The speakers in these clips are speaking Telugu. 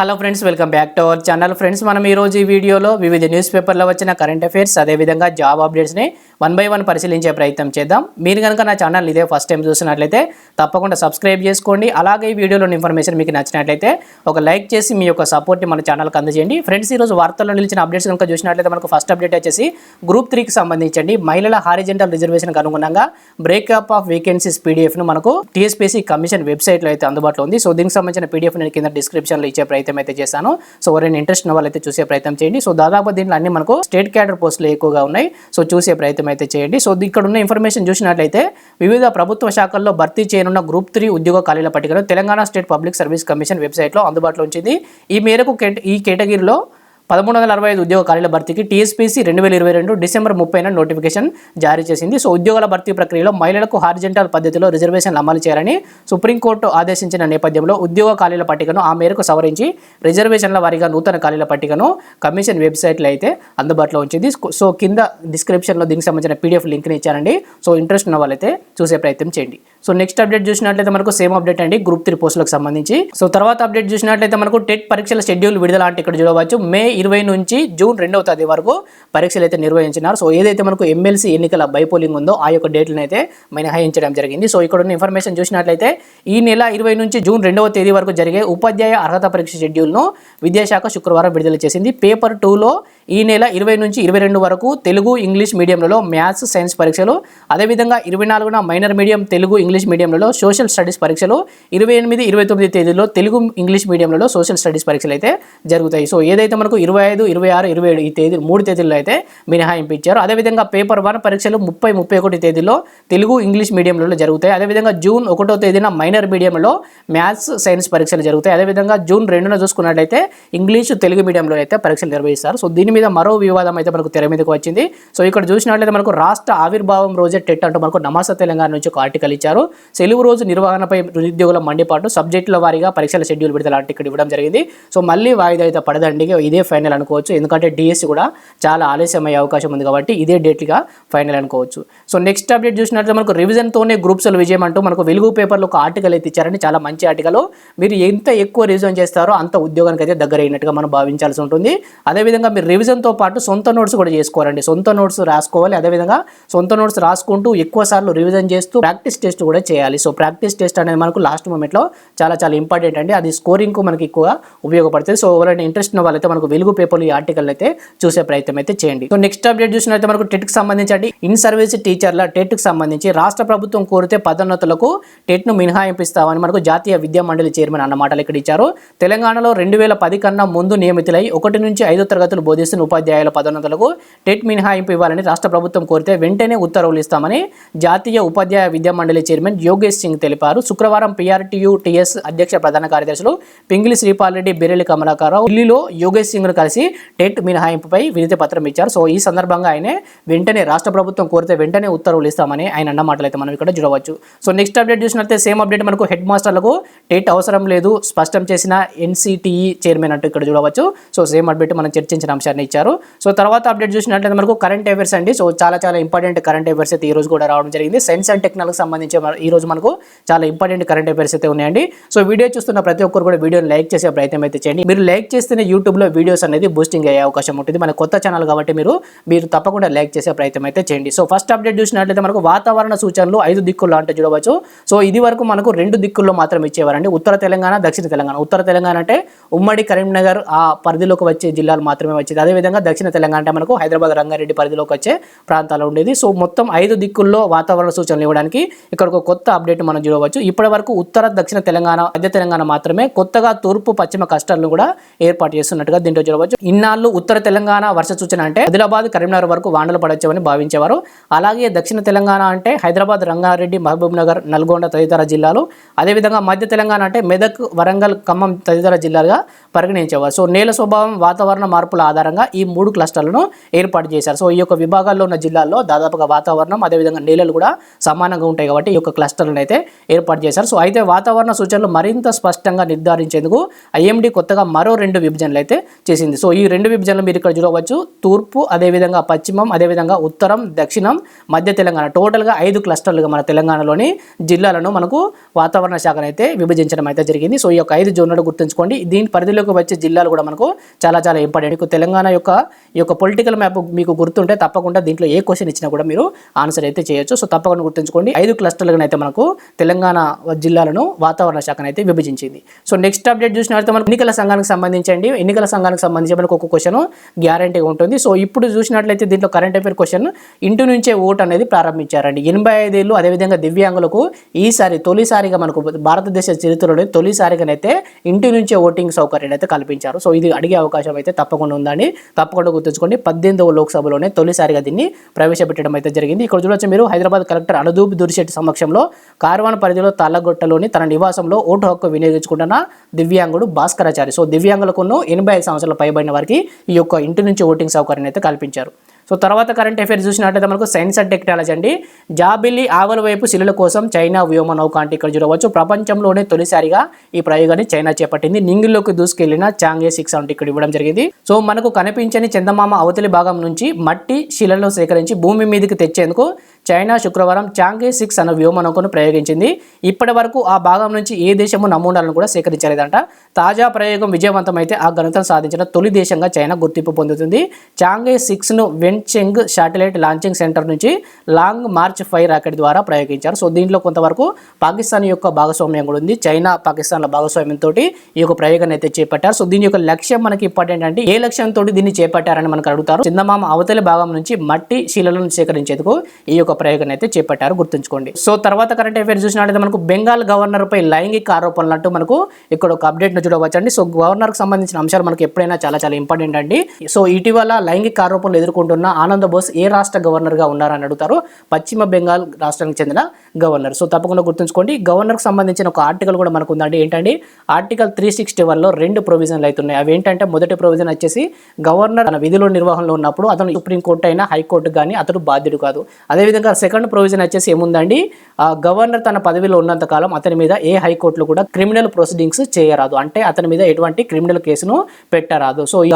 Hello friends welcome back to our channel. Friends మనం ఈరోజు రోజు ఈ వీడియోలో వివిధ న్యూస్ పేపర్లో వచ్చిన కరెంట్ అఫైర్స్ అదేవిధంగా జాబ్ అప్డేట్స్ని వన్ బై వన్ పరిశీలించే ప్రయత్నం చేద్దాం. మీరు కనుక నా ఛానల్ ఇదే ఫస్ట్ టైం చూసినట్లయితే తప్పకుండా సబ్స్క్రైబ్ చేసుకోండి. అలాగే ఈ వీడియోలోని ఇన్ఫర్మేషన్ మీకు నచ్చినట్లయితే ఒక లైక్ చేసి మీ యొక్క సపోర్ట్ని మన ఛానల్కి అందజేయండి. ఫ్రెండ్స్ ఈరోజు వార్తల్లో నిలిచిన అప్డేట్స్ కనుక చూసినట్లయితే మనకు ఫస్ట్ అప్డేట్ వచ్చేసి గ్రూప్ త్రీకి సంబంధించండి. మహిళల హారిజెంటల్ రిజర్వేషన్కి అనుగుణంగా బ్రేకప్ ఆఫ్ వేకెన్సీస్ పీడిఎఫ్ను మనకు టీఎస్పీసీ కమిషన్ వెబ్సైట్లో అయితే అందుబాటులో ఉంది. సో దీనికి సంబంధించిన పీడిఎఫ్ నేను కింద డిస్క్రిప్షన్లో ఇచ్చే ప్రయత్నం అయితే చేశాను. సో ఎవరైనా ఇంట్రెస్ట్ ఉన్న వాళ్ళైతే చూసే ప్రయత్నం చేయండి. సో దాదాపు దీంట్లో అన్ని మనకు స్టేట్ క్యాడర్ పోస్టులు ఎక్కువగా ఉన్నాయి. సో చూసే ప్రయత్నం అయితే చేయండి. సో ఇక్కడ ఉన్న ఇన్ఫర్మేషన్ చూసినట్లయితే వివిధ ప్రభుత్వ శాఖల్లో భర్తీ చేయనున్న గ్రూప్ త్రీ ఉద్యోగ ఖాళీల పట్టికను Telangana state public service commission వెబ్సైట్లో అందుబాటులో ఉంచింది. ఈ మేరకు కేట- ఈ కేటగిరీలో పదమూడు వందల అరవై ఐదు ఉద్యోగ ఖాళీల భర్తీకి టీఎస్పీసీ రెండు వేల ఇరవై రెండు డిసెంబర్ ముప్పైన నోటిఫికేషన్ జారీ చేసింది. సో ఉద్యోగాల భర్తీ ప్రక్రియలో మహిళలకు హార్జెంటల్ పద్ధతిలో రిజర్వేషన్లు అమలు చేయాలని సుప్రీంకోర్టు ఆదేశించిన నేపథ్యంలో ఉద్యోగ ఖాళీల పట్టికను ఆ మేరకు సవరించి రిజర్వేషన్ల వారీగా నూతన ఖాళీల పట్టికను కమిషన్ వెబ్సైట్లో అయితే అందుబాటులో ఉంచింది. సో కింద డిస్క్రిప్షన్లో దీనికి సంబంధించిన పీడిఎఫ్ లింక్ని ఇచ్చారండి. సో ఇంట్రెస్ట్ ఉన్న వాళ్ళైతే చూసే ప్రయత్నం చేయండి. సో నెక్స్ట్ అప్డేట్ చూసినట్లయితే మనకు సేమ్ అప్డేట్ అండి గ్రూప్ త్రీ పోస్టులకు సంబంధించి. సో తర్వాత అప్డేట్ చూసినట్లయితే మనకు టెట్ పరీక్షల షెడ్యూల్ విడుదల అంటే ఇక్కడ చూడవచ్చు. మే ఇరవై నుంచి జూన్ రెండవ తేదీ వరకు పరీక్షలు అయితే నిర్వహించినారు. సో ఏదైతే మనకు ఎమ్మెల్సీ ఎన్నికల బైపోలింగ్ ఉందో ఆ యొక్క డేట్లను అయితే మినహాయించడం జరిగింది. సో ఇక్కడ ఉన్న ఇన్ఫర్మేషన్ చూసినట్లయితే ఈ నెల ఇరవై నుంచి జూన్ రెండవ తేదీ వరకు జరిగే ఉపాధ్యాయ అర్హత పరీక్ష షెడ్యూల్ను విద్యాశాఖ శుక్రవారం విడుదల చేసింది. పేపర్ టూలో ఈ నెల ఇరవై నుంచి ఇరవై రెండు వరకు తెలుగు ఇంగ్లీష్ మీడియంలలో మ్యాథ్స్ సైన్స్ పరీక్షలు అదేవిధంగా ఇరవై నాలుగున మైనర్ మీడియం తెలుగు ఇంగ్లీష్ మీడియంలలో సోషల్ స్టడీస్ పరీక్షలు ఇరవై ఎనిమిది ఇరవై తొమ్మిది తేదీలో తెలుగు ఇంగ్లీష్ మీడియంలలో సోషల్ స్టడీస్ పరీక్షలు అయితే జరుగుతాయి. సో ఏదైతే మనకు ఇరవై ఐదు ఇరవై ఆరు ఇరవై ఏడు ఈ తేదీ మూడు తేదీల్లో అయితే మినహాయింపు ఇచ్చారు అదేవిధంగా పేపర్ వన్ పరీక్షలు ముప్పై ముప్పై ఒకటి తేదీలో తెలుగు ఇంగ్లీష్ మీడియంలలో జరుగుతాయి. అదేవిధంగా జూన్ ఒకటో తేదీన మైనర్ మీడియంలో మ్యాథ్స్ సైన్స్ పరీక్షలు జరుగుతాయి. అదేవిధంగా జూన్ రెండున చూసుకున్నట్లయితే ఇంగ్లీష్ తెలుగు మీడియంలో అయితే పరీక్షలు నిర్వహిస్తారు. సో దీని మీద మరో వివాదం అయితే మనకు తెర మీదకి వచ్చింది. సో ఇక్కడ చూసినట్లయితే మనకు రాష్ట్ర ఆవిర్భావం రోజే టెట్ అంటూ మనకు నమాస తెలంగాణ నుంచి ఒక ఆర్టికల్ ఇచ్చారు. సెలవు రోజు నిర్వహణపై నిరుద్యోగుల మండిపాటు సబ్జెక్టుల వారీగా పరీక్షల షెడ్యూల్ విడుదల అంటే ఇక్కడ ఇవ్వడం జరిగింది. సో మళ్ళీ వాయిదా అయితే పడదండి ఇదే ఫైనల్ అనుకోవచ్చు. ఎందుకంటే డిఎస్సి కూడా చాలా ఆలస్యం అయ్యే అవకాశం ఉంది కాబట్టి ఇదే డేట్గా ఫైనల్ అనుకోవచ్చు. సో నెక్స్ట్ అప్డేట్ చూసినట్లయితే మనకు రివిజన్తోనే గ్రూప్స్ల విజయం అంటూ మనకు వెలుగు పేపర్లో ఒక ఆర్టికల్ అయితే ఇచ్చారండి. చాలా మంచి ఆర్టికల్ మీరు ఎంత ఎక్కువ రివిజన్ చేస్తారో అంత ఉద్యోగానికి అయితే దగ్గర అయినట్టుగా మనం భావించాల్సి ఉంటుంది. అదేవిధంగా మీరు రివిజన్తో పాటు సొంత నోట్స్ కూడా చేసుకోవాలండి. సొంత నోట్స్ రాసుకోవాలి. అదేవిధంగా సొంత నోట్స్ రాసుకుంటూ ఎక్కువ సార్లు రివిజన్ చేస్తూ ప్రాక్టీస్ టెస్ట్ కూడా చేయాలి. సో ప్రాక్టీస్ టెస్ట్ అనేది మనకు లాస్ట్ మూమెంట్లో చాలా చాలా ఇంపార్టెంట్ అండి. అది స్కోరింగ్కు మనకి ఎక్కువగా ఉపయోగపడుతుంది. సో ఎవరైనా ఇంట్రెస్ట్ ఉన్న వాళ్ళైతే మనకు వెలుగు పేపర్లు ఈ ఆర్టికల్ అయితే చూసే ప్రయత్నం అయితే చేయండి. సో నెక్స్ట్ అప్డేట్ చూసినట్లయితే మనకు టెట్కి సంబంధించి అండి. ఇన్ సర్వీస్ టీచర్ల టెట్కి సంబంధించి రాష్ట్ర ప్రభుత్వం కోరితే పదోన్నతులకు టెట్ను మినహాయింపిస్తామని మనకు జాతీయ విద్యా మండలి చైర్మన్ అన్న మాటలు ఇక్కడ ఇచ్చారు. తెలంగాణలో రెండు వేల పది కన్నా ముందు నియమితులై ఒకటి నుంచి ఐదో తరగతులు చేస్తున్న ఉపాధ్యాయుల పదోన్నతులకు టెట్ మినహాయింపు ఇవ్వాలని రాష్ట్ర ప్రభుత్వం కోరితే వెంటనే ఉత్తర్వులు ఇస్తామని జాతీయ ఉపాధ్యాయ విద్యా మండలి చైర్మన్ యోగేష్ సింగ్ తెలిపారు. శుక్రవారం పీఆర్టీయూ టీఎస్ అధ్యక్ష ప్రధాన కార్యదర్శులు పింగిలి శ్రీపాల్రెడ్డి రెడ్డి కమలాకారావు ఢిల్లీలో యోగేష్ సింగ్ను కలిసి టెట్ మినహాయింపుపై వినతి పత్రం ఇచ్చారు. సో ఈ సందర్భంగా ఆయనే వెంటనే రాష్ట్ర ప్రభుత్వం కోరితే వెంటనే ఉత్తర్వులు ఇస్తామని ఆయన అన్న మాటలు అయితే మనం ఇక్కడ చూడవచ్చు. సో నెక్స్ట్ అప్డేట్ చూసినట్లయితే సేమ్ అప్డేట్ మనకు హెడ్ మాస్టర్లకు టెట్ అవసరం లేదు. స్పష్టం చేసిన ఎన్సిటిఈ చైర్మన్ అంటూ ఇక్కడ చూడవచ్చు. సో సేమ్ అప్డేట్ మనం చర్చించిన అంశాన్ని ఇచ్చారు. సో తర్వాత అప్డేట్ చూసినట్లయితే మనకు కరెంట్ అఫైర్స్ అండి. సో చాలా చాలా ఇంపార్టెంట్ కరెంట్ అఫైర్స్ అయితే ఈ రోజు కూడా రావడం జరిగింది. సైన్స్ అండ్ టెక్నాలజీకి సంబంధించి ఈ రోజు మనకు చాలా ఇంపార్టెంట్ కరెంట్ అఫైర్స్ అయితే ఉన్నాయండి. సో వీడియో చూస్తున్న ప్రతి ఒక్కరు కూడా వీడియోని లైక్ చేసే ప్రయత్నం అయితే చేయండి. మీరు లైక్ చేస్తేనే యూట్యూబ్లో వీడియోస్ అనేది బూస్టింగ్ అయ్యే అవకాశం ఉంటుంది. మన కొత్త ఛానల్ కాబట్టి మీరు మీరు తప్పకుండా లైక్ చేసే ప్రయత్నం అయితే చేయండి. సో ఫస్ట్ అప్డేట్ చూసినట్లయితే మనకు వాతావరణ సూచనలు ఐదు దిక్కుల్లో అంటే చూడవచ్చు. సో ఇది వరకు మనకు రెండు దిక్కుల్లో మాత్రం ఇచ్చేవారండి. ఉత్తర తెలంగాణ దక్షిణ తెలంగాణ. ఉత్తర తెలంగాణ అంటే ఉమ్మడి కరీంనగర్ ఆ పరిధిలోకి వచ్చే జిల్లాలు మాత్రమే వచ్చేది. అదేవిధంగా దక్షిణ తెలంగాణ అంటే మనకు హైదరాబాద్ రంగారెడ్డి పరిధిలోకి వచ్చే ప్రాంతాలు ఉండేది. సో మొత్తం ఐదు దిక్కుల్లో వాతావరణ సూచనలు ఇవ్వడానికి ఇక్కడ ఒక కొత్త అప్డేట్ మనం చూడవచ్చు. ఇప్పటి వరకు ఉత్తర దక్షిణ తెలంగాణ మధ్య తెలంగాణ మాత్రమే కొత్తగా తూర్పు పశ్చిమ కష్టాలను కూడా ఏర్పాటు చేస్తున్నట్టుగా దీంట్లో చూడవచ్చు. ఇన్నాళ్ళు ఉత్తర తెలంగాణ వర్ష సూచన అంటే ఆదిలాబాద్ కరీంనగర్ వరకు వానలు పడవచ్చని భావించేవారు. అలాగే దక్షిణ తెలంగాణ అంటే హైదరాబాద్ రంగారెడ్డి మహబూబ్ నగర్ నల్గొండ తదితర జిల్లాలు. అదేవిధంగా మధ్య తెలంగాణ అంటే మెదక్ వరంగల్ ఖమ్మం తదితర జిల్లాలుగా పరిగణించేవారు. సో నేల స్వభావం వాతావరణ మార్పుల ఆధారంగా విధంగా ఈ మూడు క్లస్టర్లను ఏర్పాటు చేశారు. సో ఈ యొక్క విభాగాల్లో ఉన్న జిల్లాల్లో దాదాపుగా వాతావరణం అదేవిధంగా నేలలు కూడా సమానంగా ఉంటాయి కాబట్టి ఈ యొక్క క్లస్టర్లను అయితే ఏర్పాటు చేశారు. సో అయితే వాతావరణ సూచనలు మరింత స్పష్టంగా నిర్ధారించేందుకు ఐఎండి కొత్తగా మరో రెండు విభజనలు అయితే చేసింది. సో ఈ రెండు విభజనలు మీరు ఇక్కడ చూడవచ్చు. తూర్పు అదేవిధంగా పశ్చిమం అదేవిధంగా ఉత్తరం దక్షిణం మధ్య తెలంగాణ. టోటల్గా ఐదు క్లస్టర్లుగా మన తెలంగాణలోని జిల్లాలను మనకు వాతావరణ శాఖను అయితే విభజించడం అయితే జరిగింది. సో ఈ యొక్క ఐదు జోన్లను గుర్తుంచుకోండి. దీని పరిధిలోకి వచ్చే జిల్లాలు కూడా మనకు చాలా చాలా ఇంపార్టెంట్. తెలంగాణ యొక్క ఈ యొక్క పొలిటికల్ మ్యాప్ మీకు గుర్తుంటే తప్పకుండా దీంట్లో ఏ క్వశ్చన్ ఇచ్చినా కూడా మీరు ఆన్సర్ అయితే చేయొచ్చు. సో తప్పకుండా గుర్తుంచుకోండి. ఐదు క్లస్టర్లుగా అయితే మనకు తెలంగాణ జిల్లాలను వాతావరణ శాఖను అయితే విభజించింది. సో నెక్స్ట్ అప్డేట్ చూసినట్లయితే మనకు ఎన్నికల సంఘానికి సంబంధించండి. ఎన్నికల సంఘానికి సంబంధించి మనకు ఒక క్వశ్చన్ గ్యారంటీగా ఉంటుంది. సో ఇప్పుడు చూసినట్లయితే దీంట్లో కరెంట్ అఫేర్ క్వశ్చన్ ఇంటి నుంచే ఓట్ అనేది ప్రారంభించారండి. ఎనభై ఐదేళ్ళు అదేవిధంగా దివ్యాంగులకు ఈసారి తొలిసారిగా మనకు భారతదేశ చరిత్రలో తొలిసారిగానైతే ఇంటి నుంచే ఓటింగ్ సౌకర్యాన్ని అయితే కల్పించారు. సో ఇది అడిగే అవకాశం అయితే తప్పకుండా ఉందండి. తప్పకుండా గుర్తుంచుకోండి. పద్దెనిమిదవ లోక్సభలోనే తొలిసారిగా దీన్ని ప్రవేశపెట్టడం అయితే జరిగింది. ఇక్కడ చూడొచ్చు మీరు హైదరాబాద్ కలెక్టర్ అనుదూప్ దురిశెట్టి సమక్షంలో కార్వాన్ పరిధిలో తల్లగొట్టలోని తన నివాసంలో ఓటు హక్కు వినియోగించుకుంటున్న దివ్యాంగుడు భాస్కరాచారి. సో దివ్యాంగులకును ఎనభై ఐదు సంవత్సరాల పైబడిన వారికి ఈ యొక్క ఇంటి నుంచి ఓటింగ్ సౌకర్యం అయితే కల్పించారు. సో తర్వాత కరెంట్ అఫైర్స్ చూసినట్లయితే మనకు సైన్స్ అండ్ టెక్నాలజీ అండి. జాబిల్లి ఆవల వైపు శిలుల కోసం చైనా వ్యోమ నౌక అంటే ఇక్కడ చూడవచ్చు. ప్రపంచంలోనే తొలిసారిగా ఈ ప్రయోగాన్ని చైనా చేపట్టింది. నింగిల్లోకి దూసుకెళ్ళిన చాంగే సిక్స్ అంటే ఇక్కడ ఇవ్వడం జరిగింది. సో మనకు కనిపించని చందమామ అవతలి భాగం నుంచి మట్టి శిలను సేకరించి భూమి మీదకి తెచ్చేందుకు చైనా శుక్రవారం చాంగే సిక్స్ అన్న వ్యోమ ప్రయోగించింది. ఇప్పటి వరకు ఆ భాగం నుంచి ఏ దేశము నమూనాలను కూడా సేకరించలేదంట. తాజా ప్రయోగం విజయవంతమైతే ఆ ఘనతను సాధించిన తొలి దేశంగా చైనా గుర్తింపు పొందుతుంది. చాంగే సిక్స్ను వెన్చెంగ్ శాటిలైట్ లాంచింగ్ సెంటర్ నుంచి లాంగ్ మార్చ్ ఫైవ్ రాకెట్ ద్వారా ప్రయోగించారు. సో దీంట్లో కొంతవరకు పాకిస్తాన్ యొక్క భాగస్వామ్యం కూడా ఉంది. చైనా పాకిస్తాన్ల భాగస్వామ్యంతో ఈ యొక్క ప్రయోగాన్ని అయితే చేపట్టారు. సో దీని యొక్క లక్ష్యం మనకి ఇంపార్టెంట్ అంటే ఏ లక్ష్యంతో దీన్ని చేపట్టారని మనకు అడుగుతారు. చందమామ అవతలి భాగం నుంచి మట్టి శీలను సేకరించేందుకు ఈ యొక్క ఒక ప్రయోగాన్ని అయితే చేపట్టారు. గుర్తుంచుకోండి. సో తర్వాత కరెంట్ అఫైర్స్ చూసినట్లయితే మనకు బెంగాల్ గవర్నర్ పై లైంగిక ఆరోపణలు అంటూ మనకు ఇక్కడ ఒక అప్డేట్ను చూడవచ్చండి. సో గవర్నర్కి సంబంధించిన అంశాలు మనకు ఎప్పుడైనా చాలా చాలా ఇంపార్టెంట్ అండి. సో ఇటీవల లైంగిక ఆరోపణలు ఎదుర్కొంటున్న ఆనంద బోస్ ఏ రాష్ట్ర గవర్నర్గా ఉన్నారని అడుగుతారు. పశ్చిమ బెంగాల్ రాష్ట్రానికి చెందిన గవర్నర్ సో తప్పకుండా గుర్తుంచుకోండి. గవర్నర్కి సంబంధించిన ఒక ఆర్టికల్ కూడా మనకు ఉందండి. ఏంటంటే ఆర్టికల్ త్రీ సిక్స్టీ వన్లో రెండు ప్రొవిజన్లు అవుతున్నాయి అవి ఏంటంటే మొదటి ప్రొవిజన్ వచ్చేసి గవర్నర్ తన విధుల నిర్వహణలో ఉన్నప్పుడు అతను సుప్రీంకోర్టు అయినా హైకోర్టు కానీ అతడు బాధ్యుడు కాదు. అదేవిధంగా సెకండ్ ప్రొవిజన్ వచ్చేసి ఏముందండి? ఆ గవర్నర్ తన పదవిలో ఉన్నంత కాలం అతని మీద ఏ హైకోర్టులో కూడా క్రిమినల్ ప్రొసీడింగ్స్ చేయరాదు. అంటే అతని మీద ఎటువంటి క్రిమినల్ కేసును పెట్టరాదు. సో ఈ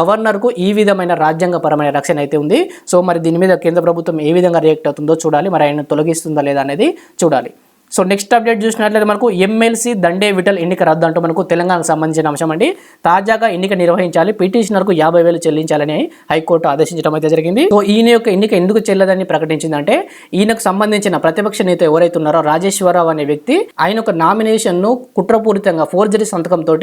ఈ విధమైన రాజ్యాంగపరమైన రక్షణ అయితే ఉంది. సో మరి దీని మీద కేంద్ర ప్రభుత్వం ఏ విధంగా రియాక్ట్ అవుతుందో చూడాలి. మరి ఆయన తొలగిస్తుందా లేదా అనేది చూడాలి. సో నెక్స్ట్ అప్డేట్ చూసినట్లయితే మనకు ఎమ్మెల్సీ దండే విటల్ ఎన్నిక రద్దు అంటూ మనకు తెలంగాణకు సంబంధించిన అంశం అండి. తాజాగా ఎన్నిక నిర్వహించాలి పిటిషనర్కు యాభై వేలు చెల్లించాలని హైకోర్టు ఆదేశించడం అయితే జరిగింది. సో ఈయన యొక్క ఎన్నిక ఎందుకు చెల్లదని ప్రకటించిందంటే ఈయనకు సంబంధించిన ప్రతిపక్ష నేత ఎవరైతే ఉన్నారో రాజేశ్వరరావు అనే వ్యక్తి ఆయన యొక్క నామినేషన్ను కుట్రపూరితంగా ఫోర్జరీ సంతకంతో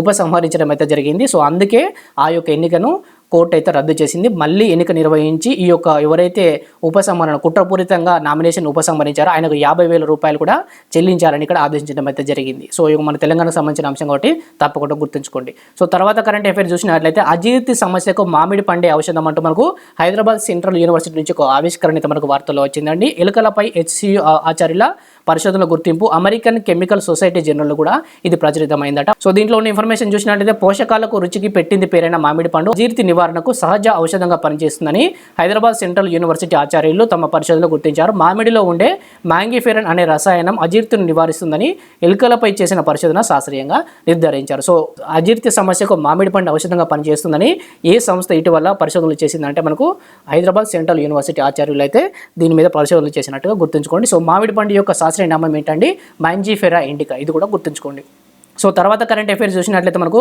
ఉపసంహరించడం అయితే జరిగింది. సో అందుకే ఆ యొక్క ఎన్నికను కోర్టు అయితే రద్దు చేసింది. మళ్ళీ ఎన్నిక నిర్వహించి ఈ యొక్క ఎవరైతే ఉపసంహరణ కుట్రపూరితంగా నామినేషన్ ఉపసంహరించారో ఆయనకు యాభై వేల రూపాయలు కూడా చెల్లించాలని ఇక్కడ ఆదేశించడం అయితే జరిగింది. సో ఇక మన తెలంగాణకు సంబంధించిన అంశం కాబట్టి తప్పకుండా గుర్తుంచుకోండి. సో తర్వాత కరెంట్ అఫైర్ చూసినట్లయితే అజీర్తి సమస్యకు మామిడి పండే ఔషధం అంటూ మనకు హైదరాబాద్ సెంట్రల్ యూనివర్సిటీ నుంచి ఒక ఆవిష్కరణ అయితే మనకు వార్తల్లో వచ్చిందండి. ఎలుకలపై హెచ్సియు ఆచార్యుల పరిశోధన గుర్తింపు అమెరికన్ కెమికల్ సొసైటీ జర్నల్ కూడా ఇది ప్రచురితమైందట. సో దీంట్లో ఉన్న ఇన్ఫర్మేషన్ చూసినట్లయితే పోషకాలకు రుచికి పెట్టింది పేరైన మామిడి పండు జీర్తి నివారణకు సహజ ఔషధంగా పనిచేస్తుందని హైదరాబాద్ సెంట్రల్ యూనివర్సిటీ ఆచార్యులు తమ పరిశోధనలో గుర్తించారు. మామిడిలో ఉండే మ్యాంగిఫెరన్ అనే రసాయనం అజీర్తిని నివారిస్తుందని ఎలుకలపై చేసిన పరిశోధన శాస్త్రీయంగా నిర్ధారించారు. సో అజీర్తి సమస్యకు మామిడి పండు ఔషధంగా పనిచేస్తుందని ఏ సంస్థ ఇటీవల పరిశోధనలు చేసిందంటే మనకు హైదరాబాద్ సెంట్రల్ యూనివర్సిటీ ఆచార్యులు అయితే దీని మీద పరిశోధనలు చేసినట్టుగా గుర్తుంచుకోండి. సో మామిడి పండు యొక్క శాస్త్ర శ్రీనామం ఏంటండి? Mangifera indica. ఇది కూడా గుర్తుంచుకోండి. సో తర్వాత కరెంట్ అఫైర్స్ చూసినట్లయితే మనకు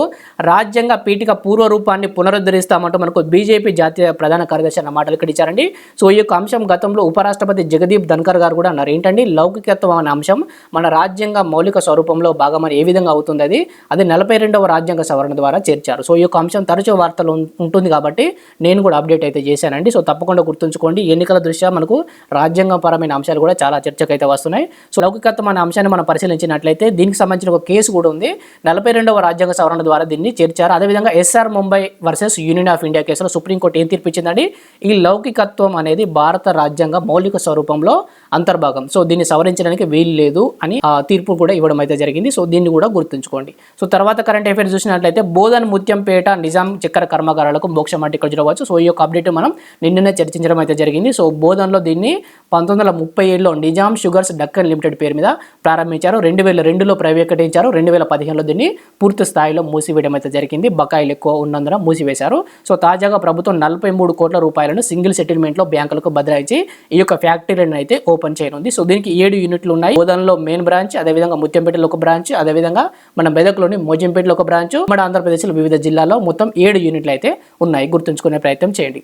రాజ్యాంగ పీఠిక పూర్వ రూపాన్ని పునరుద్ధరిస్తామంటూ మనకు బీజేపీ జాతీయ ప్రధాన కార్యదర్శి అన్న మాటలు ఇక్కడ ఇచ్చారండి. సో ఈ యొక్క అంశం గతంలో ఉపరాష్ట్రపతి జగదీప్ ధన్కర్ గారు కూడా అన్నారు. ఏంటండి? లౌకికత్వం అనే అంశం మన రాజ్యాంగ మౌలిక స్వరూపంలో భాగమని ఏ విధంగా అవుతుంది అది? అది నలభై రెండవ రాజ్యాంగ సవరణ ద్వారా చేర్చారు. సో ఈ యొక్క అంశం తరచూ వార్తలు ఉంటుంది కాబట్టి నేను కూడా అప్డేట్ అయితే చేశానండి. సో తప్పకుండా గుర్తుంచుకోండి. ఎన్నికల దృష్ట్యా మనకు రాజ్యాంగపరమైన అంశాలు కూడా చాలా చర్చకు అయితే వస్తున్నాయి. సో లౌకికత్వం అనే అంశాన్ని మనం పరిశీలించినట్లయితే దీనికి సంబంధించిన ఒక కేసు కూడా ఉంది. నలభై రెండవ రాజ్యాంగ సవరణ ద్వారా దీన్ని చేర్చారు. అదేవిధంగా ఎస్ఆర్ ముంబై వర్సెస్ యూనియన్ ఆఫ్ ఇండియా కేసులో సుప్రీంకోర్టు ఏం తీర్పిచ్చిందండి ఈ లౌకికత్వం అనేది భారత రాజ్యాంగ మౌలిక స్వరూపంలో అంతర్భాగం. సో దీన్ని సవరించడానికి వీలు లేదు అని తీర్పు కూడా ఇవ్వడం అయితే జరిగింది. సో దీన్ని కూడా గుర్తుంచుకోండి. సో తర్వాత కరెంట్ అఫైర్స్ చూసినట్లయితే బోధన్ ముత్యంపేట నిజాం చక్కెర కర్మాగారాలకు మోక్షం అంటే ఇక్కడ చూడవచ్చు. సో ఈ యొక్క అప్డేట్ మనం నిన్ననే చర్చించడం అయితే జరిగింది. సో బోధన్లో దీన్ని పంతొమ్మిది వందల ముప్పై ఏడులో నిజాం షుగర్స్ డక్కన్ లిమిటెడ్ పేరు మీద ప్రారంభించారు. రెండు వేల రెండులో ప్రైవేటీకరించారు రెండు వేల పదిహేనులో దీన్ని పూర్తి స్థాయిలో మూసివేయడం అయితే జరిగింది. బకాయిలు ఎక్కువ ఉన్నందున మూసివేశారు. సో తాజాగా ప్రభుత్వం నలభై మూడు కోట్ల రూపాయలను సింగిల్ సెటిల్మెంట్లో బ్యాంకులకు బదలాయించి ఈ యొక్క ఫ్యాక్టరీలను అయితే ఓపెన్ చేయనుంది. సో దీనికి ఏడు యూనిట్లు ఉన్నాయి. బోధనలో మెయిన్ బ్రాంచ్ అదేవిధంగా ముత్యంపేటలో ఒక బ్రాంచ్ అదేవిధంగా మన మెదక్లోని మోజంపేటలో ఒక బ్రాంచ్ మన ఆంధ్రప్రదేశ్లో వివిధ జిల్లాల్లో మొత్తం ఏడు యూనిట్లు అయితే ఉన్నాయి. గుర్తుంచుకునే ప్రయత్నం చేయండి.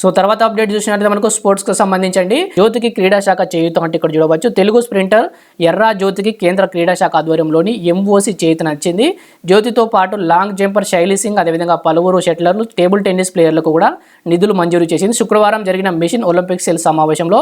సో తర్వాత అప్డేట్ చూసినట్లయితే మనకు స్పోర్ట్స్కు సంబంధించండి. జ్యోతికి క్రీడా శాఖ చేయుత అంటే ఇక్కడ చూడవచ్చు. తెలుగు స్ప్రింటర్ ఎర్రా జ్యోతికి కేంద్ర క్రీడా శాఖ ఆధ్వర్యంలోని ఎంఓసి చేయుత నచ్చింది జ్యోతితో పాటు లాంగ్ జంపర్ శైలి సింగ్ అదేవిధంగా పలువురు షెట్లర్లు టేబుల్ టెన్నిస్ ప్లేయర్లకు కూడా నిధులు మంజూరు చేసింది. శుక్రవారం జరిగిన మిషన్ ఒలింపిక్స్ సెల్ సమావేశంలో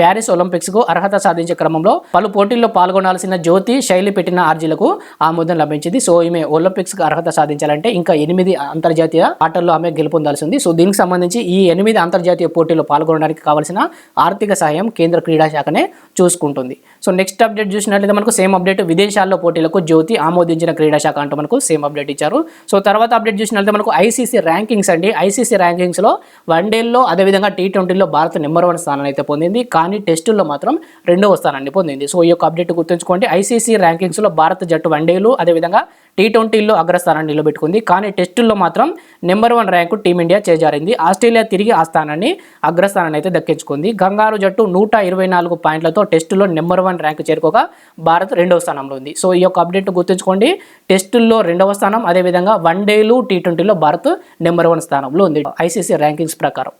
ప్యారిస్ ఒలింపిక్స్కు అర్హత సాధించే క్రమంలో పలు పోటీల్లో పాల్గొనాల్సిన జ్యోతి శైలి పెట్టిన ఆర్జీలకు ఆమోదం లభించింది. సో ఈమె ఒలింపిక్స్కు అర్హత సాధించాలంటే ఇంకా ఎనిమిది అంతర్జాతీయ ఆటల్లో ఆమె గెలుపొందాల్సింది సో దీనికి సంబంధించి ఈ ఎనిమిది అంతర్జాతీయ పోటీల్లో పాల్గొనడానికి కావాల్సిన ఆర్థిక సహాయం కేంద్ర క్రీడా శాఖనే చూసుకుంటుంది. సో నెక్స్ట్ అప్డేట్ చూసినట్లయితే మనకు సేమ్ అప్డేట్ విదేశాల్లో పోటీలకు జ్యోతి ఆమోదించిన క్రీడా శాఖ అంటూ మనకు సేమ్ అప్డేట్ ఇచ్చారు. సో తర్వాత అప్డేట్ చూసినట్లయితే మనకు ఐసీసీ ర్యాంకింగ్స్ అండి. ఐసీసీ ర్యాంకింగ్స్లో వన్డేల్లో అదేవిధంగా టీ ట్వంటీలో భారత్ నెంబర్ వన్ స్థానాన్ని అయితే పొందింది. కానీ టెస్టుల్లో మాత్రం రెండవ స్థానాన్ని పొందింది. సో ఈ యొక్క అప్డేట్ గుర్తుంచుకోండి. ఐసీసీ ర్యాంకింగ్స్లో భారత జట్టు వన్డేలు అదేవిధంగా టీ ట్వంటీలో అగ్రస్థానాన్ని నిలబెట్టుకుంది. కానీ టెస్టుల్లో మాత్రం number one rank Team India చేజారింది. Australia తిరిగి ఆ స్థానాన్ని అగ్రస్థానాన్ని అయితే దక్కించుకుంది. గంగారు జట్టు నూట ఇరవై నాలుగు పాయింట్లతో టెస్టులో నెంబర్ వన్ ర్యాంకు చేరుకోగా భారత్ రెండవ స్థానంలో ఉంది. సో ఈ యొక్క అప్డేట్ గుర్తుంచుకోండి. టెస్టుల్లో రెండవ స్థానం అదేవిధంగా వన్ డేలు టీ ట్వంటీలో భారత్ నెంబర్ వన్ స్థానంలో ఉంది. ఐసీసీ ర్యాంకింగ్స్ ప్రకారం.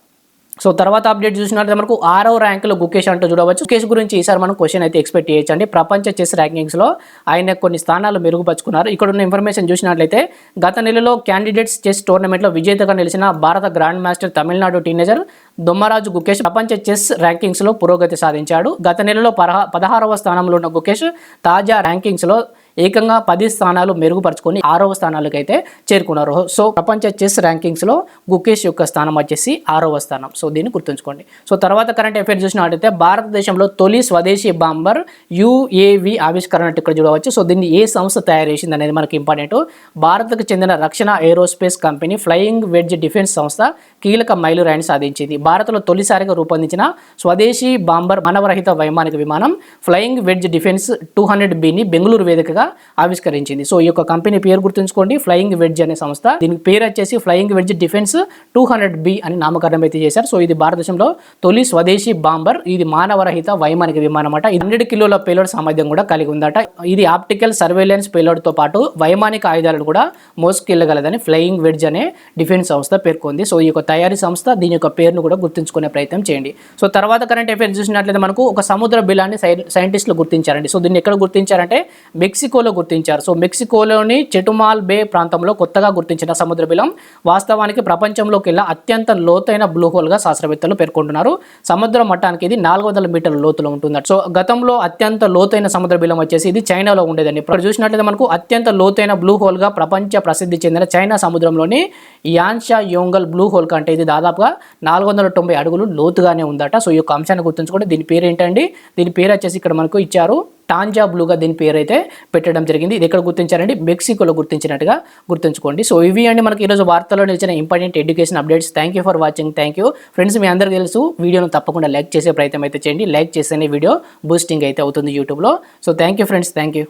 సో తర్వాత అప్డేట్ చూసినట్లయితే మనకు ఆరో ర్యాంకులో గుకేష్ అంటూ చూడవచ్చు. గుకేష్ గురించి ఈసారి మనం క్వశ్చన్ అయితే ఎక్స్పెక్ట్ చేయొచ్చండి. ప్రపంచ చెస్ ర్యాంకింగ్స్లో ఆయన కొన్ని స్థానాలు మెరుగుపరుచుకున్నారు. ఇక్కడ ఉన్న ఇన్ఫర్మేషన్ చూసినట్లయితే గత నెలలో క్యాండిడేట్స్ చెస్ టోర్నమెంట్లో విజేతగా నిలిచిన భారత grand master Tamil Nadu teenager Dommaraju Gukesh ప్రపంచ చెస్ ర్యాంకింగ్స్లో పురోగతి సాధించాడు. గత నెలలో పదహారవ స్థానంలో ఉన్న గుకేష్ తాజా ర్యాంకింగ్స్లో ఏకంగా పది స్థానాలు మెరుగుపరుచుకొని ఆరవ స్థానాలకు అయితే చేరుకున్నారు. సో ప్రపంచ చెస్ ర్యాంకింగ్స్లో గుకేష్ యొక్క స్థానం వచ్చేసి ఆరవ స్థానం. సో దీన్ని గుర్తుంచుకోండి. సో తర్వాత కరెంట్ అఫైర్స్ చూసినట్టయితే భారతదేశంలో తొలి స్వదేశీ బాంబర్ యుఏవి ఆవిష్కరణ ఇక్కడ చూడవచ్చు సో దీన్ని ఏ సంస్థ తయారు చేసింది అనేది మనకి ఇంపార్టెంట్. భారత్కు చెందిన రక్షణ aerospace company Flying Wedge Defence సంస్థ కీలక మైలురాయిని సాధించింది. భారత్లో తొలిసారిగా రూపొందించిన స్వదేశీ బాంబర్ మానవరహిత వైమానిక విమానం Flying Wedge Defence two hundred బిని Bengaluru వేదికగా ఆవిష్కరించింది. సో ఈ యొక్క కంపెనీ పేరు గుర్తుంచుకోండి ఫ్లయింగ్ వెడ్జ్ అనే సంస్థ. దీనికి పేరు వచ్చేసి Flying Wedge Defence two hundred B అని నామకరణం అయితే చేశారు. సో ఇది భారతదేశంలో తొలి స్వదేశీ బాంబర్. ఇది మానవరహిత వైమానిక విమానం అట. హండ్రెడ్ కిలోల పేలోడ్ సామర్థ్యం కూడా కలిగి ఉందట. ఇది ఆప్టికల్ సర్వేలెన్స్ పేలోడ్తో పాటు వైమానిక ఆయుధాలను కూడా మోసుకెళ్ళగలదని ఫ్లయింగ్ వెడ్జ్ అనే డిఫెన్స్ సంస్థ పేర్కొంది. సో ఈ యొక్క తయారీ సంస్థ దీని యొక్క పేరును కూడా గుర్తుంచుకునే ప్రయత్నం చేయండి. సో తర్వాత కరెంట్ అఫైర్స్ చూసినట్లయితే మనకు ఒక సముద్ర బిలాన్ని సైంటిస్టులు గుర్తించారండి. సో దీన్ని ఎక్కడ గుర్తించారంటే మెక్సికోలో గుర్తించారు. సో మెక్సికోలోని చెటుమాల్ బే ప్రాంతంలో కొత్తగా గుర్తించిన సముద్ర బిలం వాస్తవానికి ప్రపంచంలోకి అత్యంత లోతైన బ్లూ హోల్గా శాస్త్రవేత్తలు పేర్కొంటున్నారు. సముద్ర మట్టానికి ఇది నాలుగు వందల మీటర్ల లోతులో ఉంటుందట. సో గతంలో అత్యంత లోతైన సముద్ర బిలం వచ్చేసి ఇది చైనాలో ఉండేదండి. ఇప్పుడు చూసినట్లయితే మనకు అత్యంత లోతైన బ్లూ హోల్గా ప్రపంచ ప్రసిద్ధి చెందిన చైనా సముద్రంలోని యాన్షా యోంగల్ బ్లూ హోల్ కంటే ఇది దాదాపుగా నాలుగు వందల తొంభై అడుగులు లోతుగానే ఉందట. సో ఈ యొక్క అంశాన్ని గుర్తుంచుకోండి దీని పేరు ఏంటండి దీని పేరు వచ్చేసి ఇక్కడ మనకు ఇచ్చారు టాంజా బ్లూగా దీని పేరు అయితే పెట్టడం జరిగింది. ఇది ఎక్కడ గుర్తించారండి? మెక్సికోలో గుర్తించినట్టుగా గుర్తుంచుకోండి. సో ఇవి అండి మనకి ఈరోజు వార్తల్లో నిలిచిన important education updates. Thank you for watching thank you friends మీ అందరికీ తెలుసు వీడియోను తప్పకుండా లైక్ చేసే ప్రయత్నం అయితే చేయండి. లైక్ చేస్తేనే వీడియో బూస్టింగ్ అయితే అవుతుంది యూట్యూబ్లో so thank you friends thank you